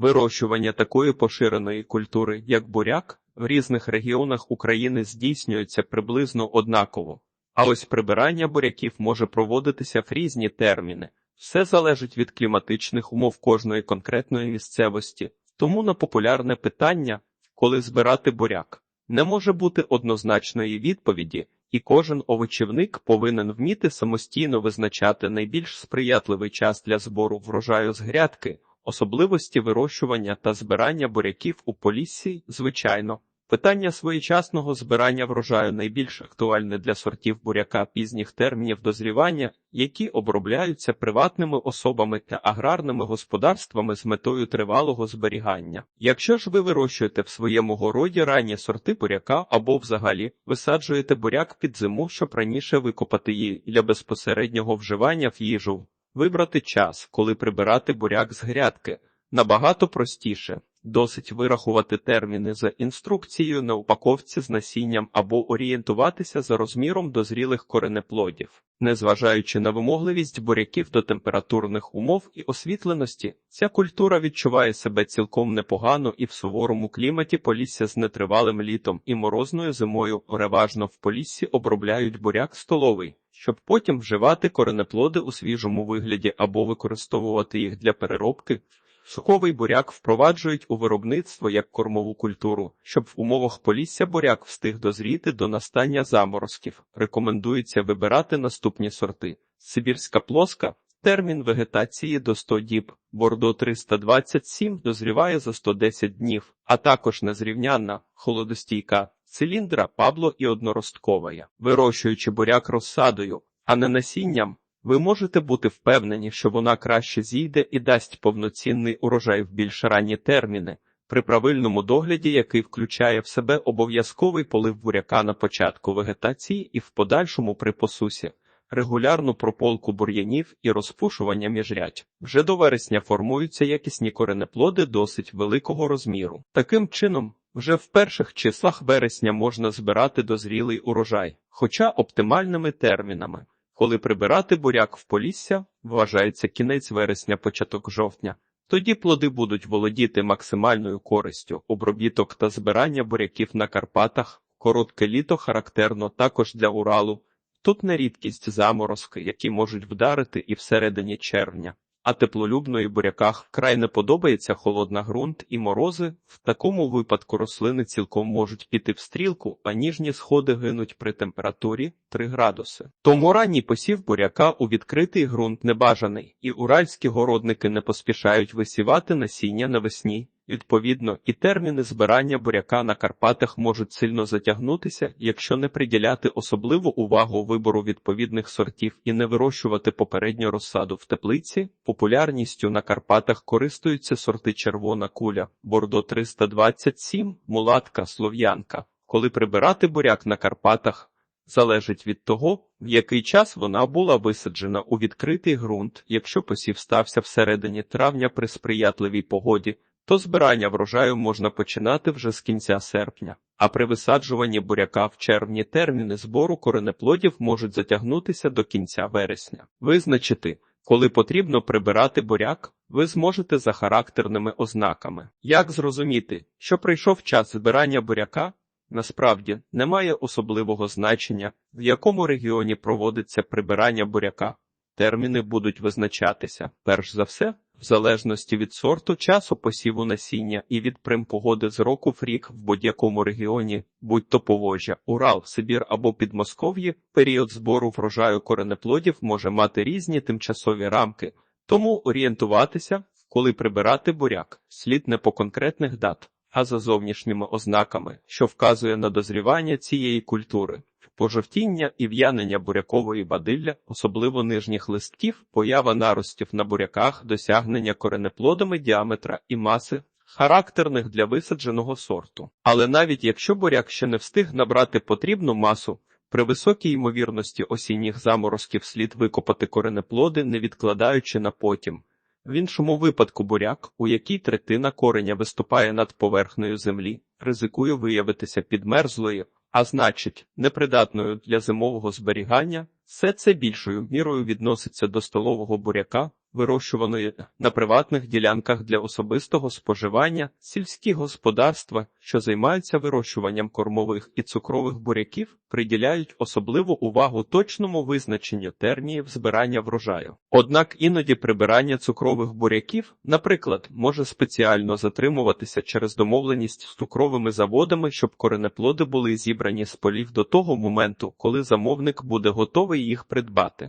Вирощування такої поширеної культури, як буряк, в різних регіонах України здійснюється приблизно однаково. А ось прибирання буряків може проводитися в різні терміни. Все залежить від кліматичних умов кожної конкретної місцевості. Тому на популярне питання, коли збирати буряк, не може бути однозначної відповіді, і кожен овочівник повинен вміти самостійно визначати найбільш сприятливий час для збору врожаю з грядки, особливості вирощування та збирання буряків у поліссі, звичайно. Питання своєчасного збирання врожаю найбільш актуальне для сортів буряка пізніх термінів дозрівання, які обробляються приватними особами та аграрними господарствами з метою тривалого зберігання. Якщо ж ви вирощуєте в своєму городі ранні сорти буряка або взагалі висаджуєте буряк під зиму, щоб раніше викопати її для безпосереднього вживання в їжу, вибрати час, коли прибирати буряк з грядки, набагато простіше. Досить вирахувати терміни за інструкцією на упаковці з насінням або орієнтуватися за розміром дозрілих коренеплодів. Незважаючи на вимогливість буряків до температурних умов і освітленості, ця культура відчуває себе цілком непогано і в суворому кліматі полісся з нетривалим літом і морозною зимою переважно в поліссі обробляють буряк столовий, щоб потім вживати коренеплоди у свіжому вигляді або використовувати їх для переробки. Суховий буряк впроваджують у виробництво як кормову культуру, щоб в умовах полісся буряк встиг дозріти до настання заморозків. Рекомендується вибирати наступні сорти: Сибірська плоска. Термін вегетації до 100 діб, бордо 327 дозріває за 110 днів, а також незрівнянна, холодостійка, циліндра, пабло і одноростковая. Вирощуючи буряк розсадою, а не насінням, ви можете бути впевнені, що вона краще зійде і дасть повноцінний урожай в більш ранні терміни, при правильному догляді, який включає в себе обов'язковий полив буряка на початку вегетації і в подальшому при посусі, регулярну прополку бур'янів і розпушування міжрядь. Вже до вересня формуються якісні коренеплоди досить великого розміру. Таким чином, вже в перших числах вересня можна збирати дозрілий урожай, хоча оптимальними термінами. Коли прибирати буряк в полісся, вважається кінець вересня, початок жовтня. Тоді плоди будуть володіти максимальною користю. Обробіток та збирання буряків на Карпатах, коротке літо характерно також для Уралу. Тут не рідкість заморозки, які можуть вдарити і всередині червня. А теплолюбної буряках вкрай не подобається холодна ґрунт і морози. В такому випадку рослини цілком можуть піти в стрілку, а ніжні сходи гинуть при температурі 3 градуси. Тому ранній посів буряка у відкритий ґрунт небажаний, і уральські городники не поспішають висівати насіння навесні. Відповідно, і терміни збирання буряка на Карпатах можуть сильно затягнутися, якщо не приділяти особливу увагу вибору відповідних сортів і не вирощувати попередню розсаду в теплиці. Популярністю на Карпатах користуються сорти червона куля, бордо 327, мулатка, слов'янка. Коли прибирати буряк на Карпатах, залежить від того, в який час вона була висаджена у відкритий ґрунт, якщо посів стався всередині травня при сприятливій погоді то збирання врожаю можна починати вже з кінця серпня, а при висаджуванні буряка в червні терміни збору коренеплодів можуть затягнутися до кінця вересня. Визначити, коли потрібно прибирати буряк, ви зможете за характерними ознаками. Як зрозуміти, що прийшов час збирання буряка? Насправді немає особливого значення, в якому регіоні проводиться прибирання буряка. Терміни будуть визначатися перш за все в залежності від сорту часу посіву насіння і від примпогоди з року в рік в будь-якому регіоні, будь то Поволжя, Урал, Сибір або Підмосков'ї, період збору врожаю коренеплодів може мати різні тимчасові рамки, тому орієнтуватися, коли прибирати буряк, слід не по конкретних дат, а за зовнішніми ознаками, що вказує на дозрівання цієї культури. Пожовтіння і в'янення бурякової бадилля, особливо нижніх листків, поява наростів на буряках, досягнення коренеплодами діаметра і маси, характерних для висадженого сорту. Але навіть якщо буряк ще не встиг набрати потрібну масу, при високій ймовірності осінніх заморозків слід викопати коренеплоди, не відкладаючи на потім. В іншому випадку буряк, у якій третина кореня виступає над поверхнею землі, ризикує виявитися підмерзлою а значить, непридатною для зимового зберігання, все це більшою мірою відноситься до столового буряка, вирощуваної на приватних ділянках для особистого споживання, сільські господарства, що займаються вирощуванням кормових і цукрових буряків, приділяють особливу увагу точному визначенню термінів збирання врожаю. Однак іноді прибирання цукрових буряків, наприклад, може спеціально затримуватися через домовленість з цукровими заводами, щоб коренеплоди були зібрані з полів до того моменту, коли замовник буде готовий їх придбати.